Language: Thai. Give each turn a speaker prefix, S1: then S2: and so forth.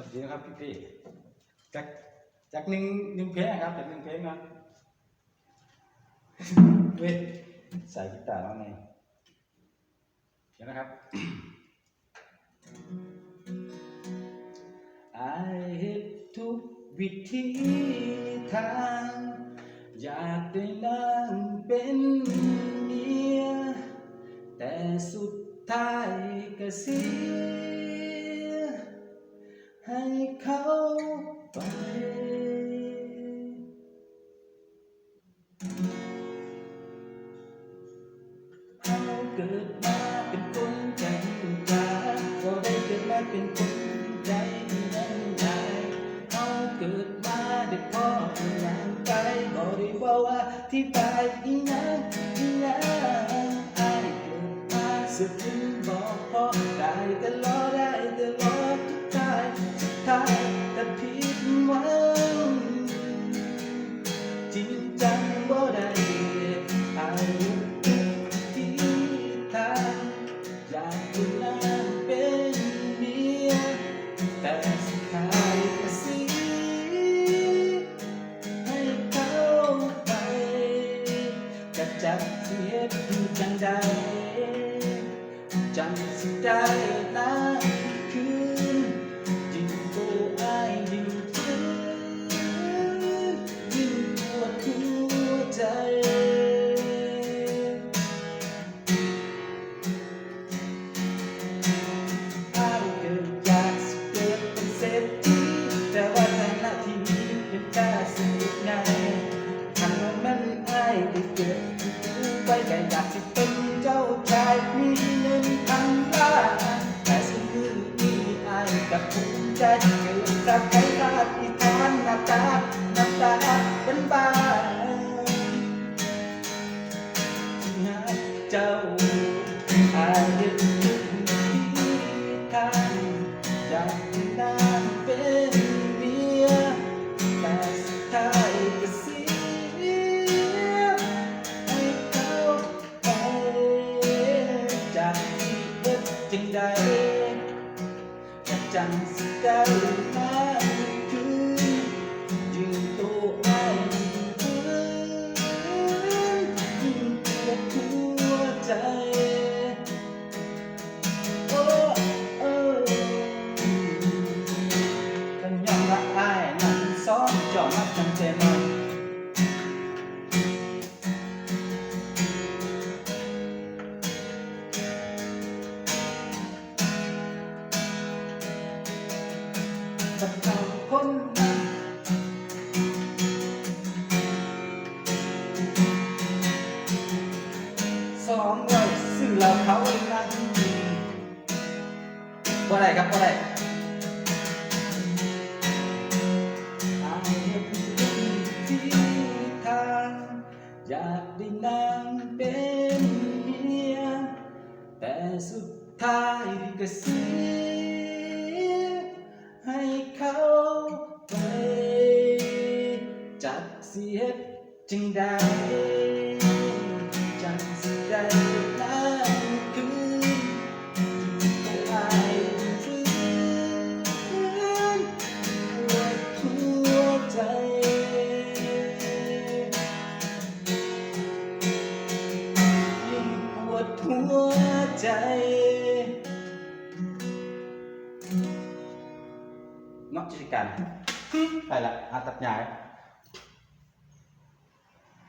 S1: วัสดีนะครับพี่พี่จากจากหนึ่งหนึ่งเพลงนะครับจากหนึ่งเพลงนะเว้ยใส่กีตาร์แล้วไงเดี๋ยวนะครับอายเฮ็ดทุกวิธีทาง อยากได้นางเป็นเมียแต่สุดท้ายก็เสีย เกิดมาเป็นคนใจกล้าก็ได้เกิดมาเป็นคนใจนั้นใจเขาเกิดมาได้พ่อเป็นนางไก็ได้บอกว่าที่ตายอีนั้น จับเสียที่จังใดจังสิได้นะ ถ้ากจะเป็นเจ้าชายมีเงินพันล้านแต่สิ่งอื่นนี้อายกับภูมิใจเกิดจากใครราดอีทานหน้าตาหน้าตาเป็นบ้านที่หาเจ้า จึงได้แต่จังสิได้มาคืนยืนตัวไอ้ายคืนยิ่งปวดหัวใจโอ้โอ้กันยอมละอายนั่นซ้อนจอมาจังเจมัน บัดเก่าคนนั้นสองเราสื่อเราเขานั้นบ่ได้ครับบ่ได้อาเฮ็ดที่ทางอยากได้นางเป็นเมียแต่สุดท้ายก็เสีย จึงได้จังสิได้นั้นคือตัวอายฟื้นปวดหัวใจยิ่งปวดหัวใจเนาะจิตการไปละอาตัดย้าย